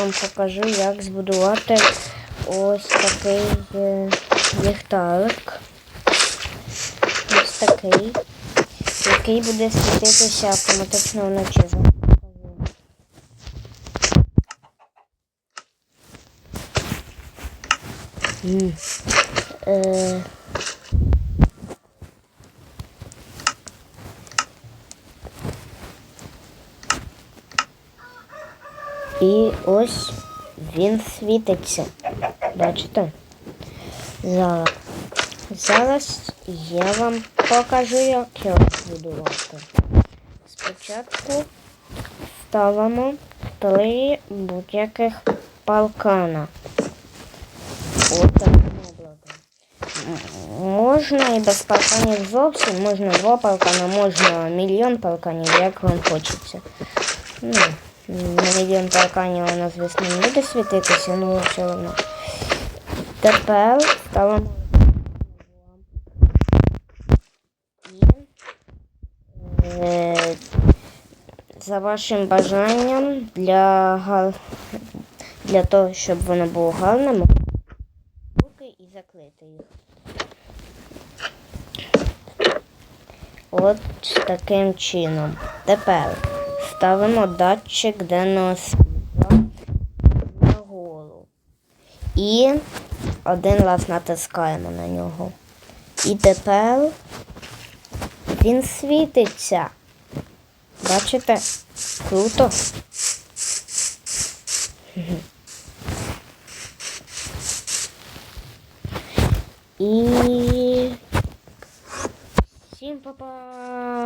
вам покажу, як збудувати ось такий е, ліхтарик. Ось такий, який буде світитися автоматично вночі. Покажу. Е, І ось він світиться. Бачите? Зараз. Зараз я вам покажу, як його будувати. Спочатку ставимо три будь-яких палкана. Образом. Можна і без палканів зовсім, можна два палкана, можна мільйон палканів, як вам хочеться. Ну, на мільйон палканів воно, звісно, не буде світитися, ну все одно. Тепер ставимо е, за вашим бажанням для, для того, щоб воно було гарним, руки і заклити їх. От таким чином. Тепер ставимо датчик денного світла нагору. І один раз натискаємо на нього. І тепер він світиться. Бачите? Круто. І всім па-па!